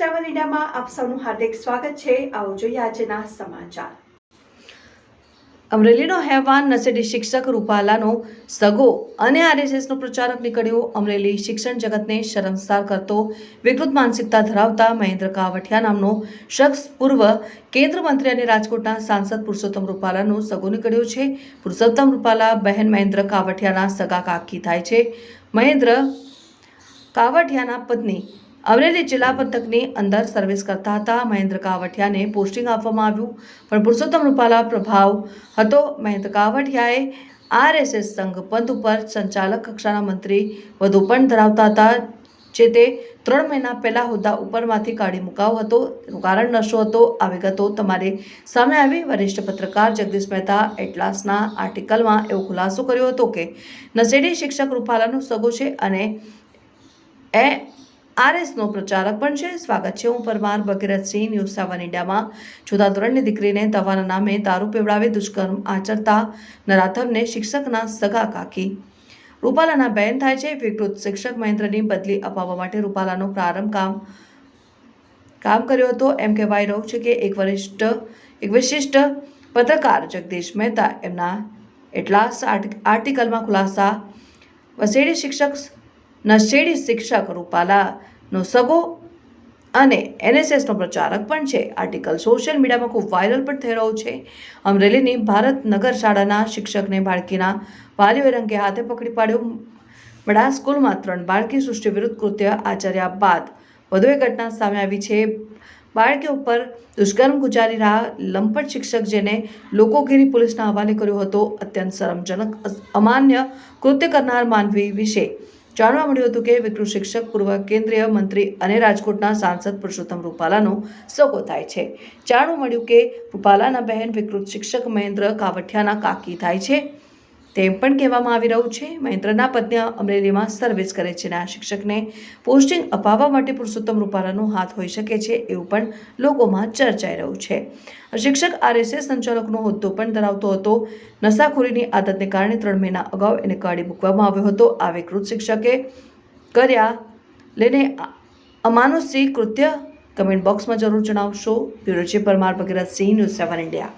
ન્યૂઝમાં આપ સૌનું હાર્દિક સ્વાગત છે. આવો જોઈએ આજના સમાચાર. અમરેલીનો હેવાન નસેડી શિક્ષક રૂપાલાનો સગો અને આરએસએસનો પ્રચારક નીકળ્યો. અમરેલી શિક્ષણ જગતને શરમસાર કરતો, વિકૃત માનસિકતા ધરાવતા મહેન્દ્ર કાવઠિયા નામનો શખ્સ પૂર્વ કેન્દ્ર મંત્રી અને રાજકોટના સાંસદ પુરુષોત્તમ રૂપાલાનો સગો નીકળ્યો છે. પુરુષોત્તમ રૂપાલા બહેન મહેન્દ્ર કાવઠિયાના સગા કાકી થાય છે. મહેન્દ્ર કાવઠિયાના પત્ની અમરેલી જિલ્લા પંથકની અંદર સર્વિસ કરતા હતા મહેન્દ્ર કાવઠિયાને પોસ્ટિંગ આપવામાં આવ્યું. પણ પુરુષોત્તમ રૂપાલા પ્રભાવ હતો. મહેન્દ્ર કાવઠિયાએ આરએસએસ સંઘ પંથ ઉપર સંચાલક કક્ષાના મંત્રી વધુ પણ ધરાવતા હતા, જે તે ત્રણ મહિના પહેલાં હોદ્દા ઉપરમાંથી કાઢી મુકાવો હતો. તેનું કારણ નશો હતો. આ વિગતો તમારી સામે આવી. વરિષ્ઠ પત્રકાર જગદીશ મહેતા એટલાસના આર્ટિકલમાં એવો ખુલાસો કર્યો હતો કે, નશેડી શિક્ષક રૂપાલાનો સગો છે અને એ આરએસનો પ્રચારક પણ છે. સ્વાગત છે હું પરમાર. ભગીરથસિંહ ન્યૂઝ સેવન ઇન્ડિયામાં. જુદા ધોરણની દીકરીને દવાના નામે દારૂ પીવડાવી દુષ્કર્મ આચરતા નરાધમને શિક્ષકના સગા કાકી. રૂપાલાના બેન થાય છે. વિકૃત શિક્ષક મહેન્દ્રની બદલી અપાવવા માટે રૂપાલાનો પ્રારંભ કામ કામ કર્યો હતો. એમ કહેવાય રહ્યું છે કે એક વરિષ્ઠ, એક વિશિષ્ટ પત્રકાર જગદીશ મહેતા એમના એટલા આર્ટિકલમાં ખુલાસા વસેડી શિક્ષક નશેડી શિક્ષક રૂપાલાનો સગો અને એનએસએસનો પ્રચારક પણ છે. આર્ટિકલ સોશિયલ મીડિયામાં ખૂબ વાયરલ પણ થઈ રહ્યો છે. અમરેલીની ભારત નગર શાળાના શિક્ષકને બાળકીના વાલીઓએ રંગે હાથે પકડી પાડ્યો. બડા સ્કૂલમાં ત્રણ બાળકી સૃષ્ટિ વિરુદ્ધ કૃત્ય આચર્યા બાદ વધુ એક ઘટના સામે આવી છે. બાળકી ઉપર દુષ્કર્મ ગુજારી રહ્યા લંપટ શિક્ષક જેને લોકોગીરી પોલીસના હવાલે કર્યો હતો. અત્યંત શરમજનક અમાન્ય કૃત્ય કરનાર માનવી વિશે જાણવા મળ્યું હતું કે વિકૃત શિક્ષક, પૂર્વ કેન્દ્રીય મંત્રી અને રાજકોટના સાંસદ પુરુષોત્તમ રૂપાલાનો સોગો થાય છે. જાણવા મળ્યું કે રૂપાલાના બહેન વિકૃત શિક્ષક મહેન્દ્ર કાવઠિયાના કાકી થાય છે. તેમ પણ કહેવામાં આવી રહ્યું છે. મહેન્દ્રના પત્ની અમરેલીમાં સર્વિસ કરે છે અને આ શિક્ષકને પોસ્ટિંગ અપાવવા માટે પુરુષોત્તમ રૂપાલાનો હાથ હોઈ શકે છે એવું પણ લોકોમાં ચર્ચાઈ રહ્યું છે. શિક્ષક આરએસએસ સંચાલકનો હોદ્દો પણ ધરાવતો હતો. નશાખોરીની આદતને કારણે ત્રણ મહિના અગાઉ એને કાઢી મૂકવામાં આવ્યો હતો. આ વિકૃત શિક્ષકે કર્યા લઈને અમાનુષી કૃત્ય. કમેન્ટ બોક્સમાં જરૂર જણાવશો. Bureau chief Parmar Bhagirath Sinh news seven India.